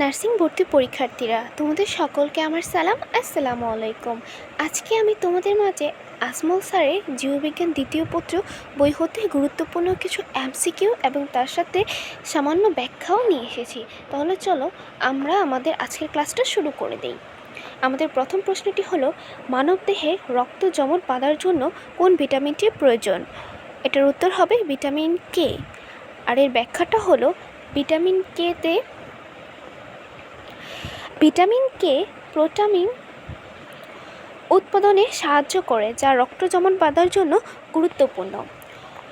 Nursing ভর্তি পরীক্ষার্থীরা, তোমাদের সকলকে আমার সালাম, আসসালামু আলাইকুম। আজকে আমি তোমাদের মাঝে আসমল স্যারের জীববিজ্ঞান দ্বিতীয় পত্র বই হতে গুরুত্বপূর্ণ কিছু এমসিকিউ এবং তার সাথে সামান্য ব্যাখ্যাও নিয়ে এসেছি। তাহলে চলো আমরা আমাদের আজকের ক্লাসটা শুরু করে দিই। আমাদের প্রথম প্রশ্নটি হলো মানবদেহে রক্ত জমট বাঁধার জন্য কোন ভিটামিনটির প্রয়োজন? এটার উত্তর হবে ভিটামিন কে। আর এর ব্যাখ্যাটা হলো, ভিটামিন কেতে ভিটামিন কে প্রোটামিন উৎপাদনে সাহায্য করে, যা রক্ত জমন বাঁধার জন্য গুরুত্বপূর্ণ।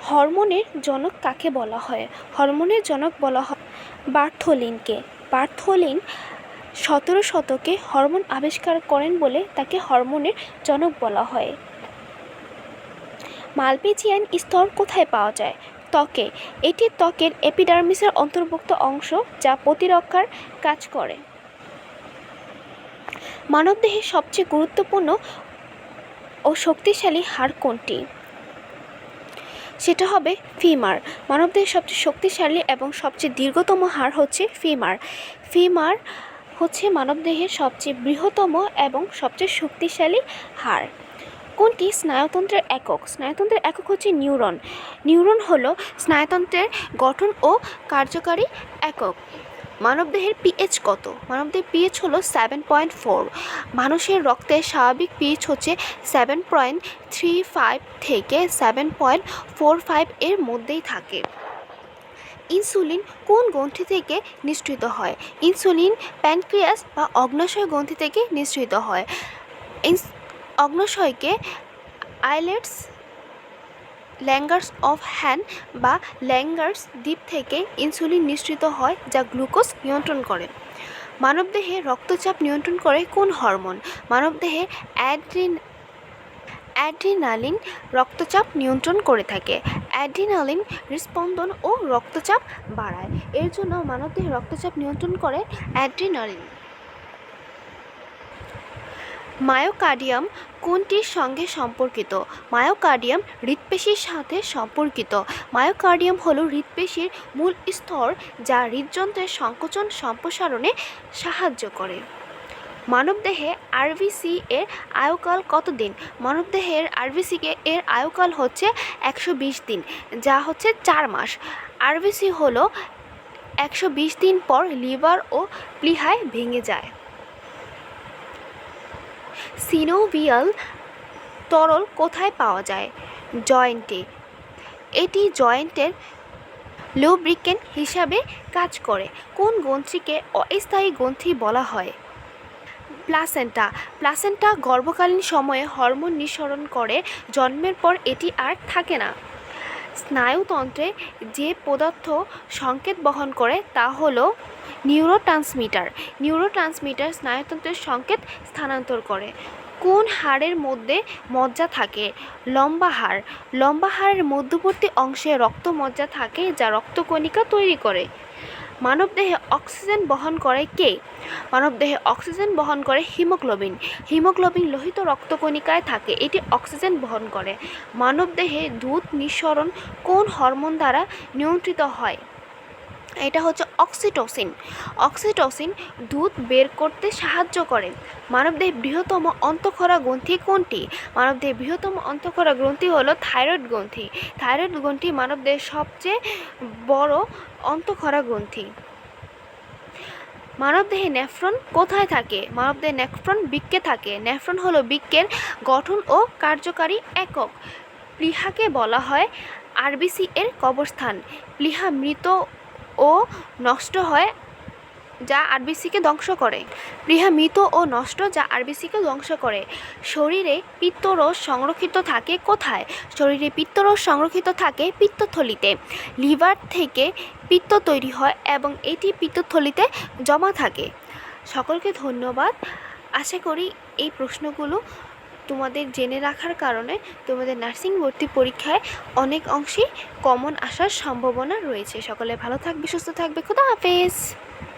হরমোনের জনক কাকে বলা হয়? হরমোনের জনক বলা হয় বার্থোলিনকে বার্থোলিন সতেরো শতকে হরমোন আবিষ্কার করেন বলে তাকে হরমোনের জনক বলা হয়। মালপিজিয়ান স্তর কোথায় পাওয়া যায়? ত্বকে। এটি ত্বকের এপিডার্মিসের অন্তর্ভুক্ত অংশ, যা প্রতিরক্ষার কাজ করে। মানবদেহের সবচেয়ে গুরুত্বপূর্ণ ও শক্তিশালী হাড় কোনটি? সেটা হবে ফিমার। মানবদেহের সবচেয়ে শক্তিশালী এবং সবচেয়ে দীর্ঘতম হাড় হচ্ছে ফিমার। ফিমার হচ্ছে মানবদেহের সবচেয়ে বৃহত্তম এবং সবচেয়ে শক্তিশালী হাড়। কোনটি? স্নায়ুতন্ত্রের একক। স্নায়ুতন্ত্রের একক হচ্ছে নিউরন। নিউরন হলো স্নায়ুতন্ত্রের গঠন ও কার্যকারী একক। মানবদেহের পিএইচ কত? মানবদেহের পিএইচ হলো সেভেন পয়েন্ট ফোর মানুষের রক্তের স্বাভাবিক পিএইচ হচ্ছে সেভেন পয়েন্ট থ্রি ফাইভ থেকে সেভেন পয়েন্ট ফোর ফাইভ এর মধ্যেই থাকে। ইনসুলিন কোন গ্রন্থি থেকে নিঃসৃত হয়? ইনসুলিন, প্যানক্রিয়াস বা অগ্নাশয় গ্রন্থি থেকে নিঃসৃত হয়। অগ্নাশয়কে আইলেটস ল্যাঙ্গার্স অফ হ্যান বা ল্যাঙ্গার্স দ্বীপ থেকে ইনসুলিন নিঃসৃত হয় যা গ্লুকোজ নিয়ন্ত্রণ করে। মানবদেহে রক্তচাপ নিয়ন্ত্রণ করে কোন হরমোন? মানবদেহে অ্যাড্রিন অ্যাড্রিনালিন রক্তচাপ নিয়ন্ত্রণ করে থাকে। অ্যাড্রিনালিন হৃস্পন্দন ও রক্তচাপ বাড়ায়। এর জন্য মানবদেহে রক্তচাপ নিয়ন্ত্রণ করে অ্যাড্রিনালিন। মায়োকার্ডিয়াম কোনটির সঙ্গে সম্পর্কিত? মায়োকার্ডিয়াম হৃৎপেশির সাথে সম্পর্কিত। মায়োকার্ডিয়াম হলো হৃৎপেশির মূল স্তর যা হৃদযন্ত্রের সংকোচন সম্প্রসারণে সাহায্য করে। মানবদেহে আরবিসি এর আয়ুকাল কতদিন? মানবদেহের আরবিসি এর আয়ুকাল হচ্ছে একশো বিশ দিন, যা হচ্ছে চার মাস। আরবিসি হলো একশো বিশ দিন পর লিভার ও প্লিহায় ভেঙে যায়। সিনোভিয়াল তরল কোথায় পাওয়া যায়? জয়েন্টে। এটি জয়েন্টের লোব্রিকেন হিসাবে কাজ করে। কোন গ্রন্থিকে অস্থায়ী গ্রন্থি বলা হয়? প্লাসেন্টা। প্লাসেন্টা গর্ভকালীন সময়ে হরমোন নিঃসরণ করে। জন্মের পর এটি আর থাকে না। স্নায়ুতন্ত্রে যে পদার্থ সংকেত বহন করে তা হলো নিউরোট্রান্সমিটার। নিউরোট্রান্সমিটার স্নায়ুতন্ত্রের সংকেত স্থানান্তর করে। কোন হাড়ের মধ্যে মজ্জা থাকে? লম্বা হাড়। লম্বা হাড়ের মধ্যবর্তী অংশে রক্ত মজ্জা থাকে যা রক্তকণিকা তৈরি করে। মানবদেহে অক্সিজেন বহন করে কে? মানবদেহে অক্সিজেন বহন করে হিমোগ্লোবিন। হিমোগ্লোবিন লোহিত রক্তকণিকায় থাকে, এটি অক্সিজেন বহন করে মানবদেহে দুধ নিঃসরণ কোন হরমোন দ্বারা নিয়ন্ত্রিত হয়? এটা হচ্ছে অক্সিটোসিন। অক্সিটোসিন দুধ বের করতে সাহায্য করে। মানবদেহের বৃহত্তম অন্তঃক্ষরা গ্রন্থি কোনটি? মানবদেহের বৃহত্তম অন্তঃক্ষরা গ্রন্থি হলো থাইরয়েড গ্রন্থি। থাইরয়েড গ্রন্থি মানবদেহের সবচেয়ে বড় অন্তঃক্ষরা গ্রন্থি। মানবদেহে নেফ্রন কোথায় থাকে? মানবদেহে নেফ্রন বৃক্কে থাকে। নেফ্রন হলো বৃক্কের গঠন ও কার্যকারী একক। প্লিহাকে বলা হয় আরবিসি এর কবরস্থান। প্লিহা মৃত ও নষ্ট হয়, যা আরবিসিকে ধ্বংস করে। প্লিহা মৃত ও নষ্ট, যা আরবিসিকে ধ্বংস করে। শরীরে পিত্তরস সংরক্ষিত থাকে কোথায়? শরীরে পিত্তরস সংরক্ষিত থাকে পিত্তথলিতে। লিভার থেকে পিত্ত তৈরি হয় এবং এটি পিত্তথলিতে জমা থাকে। সকলকে ধন্যবাদ। আশা করি এই প্রশ্নগুলো তোমাদের জেনে রাখার কারণে তোমাদের নার্সিং ভর্তি পরীক্ষায় অনেক অংশেই কমন আসার সম্ভাবনা রয়েছে। সকলে ভালো থাকবে, সুস্থ থাকবে। খুদা হাফেজ!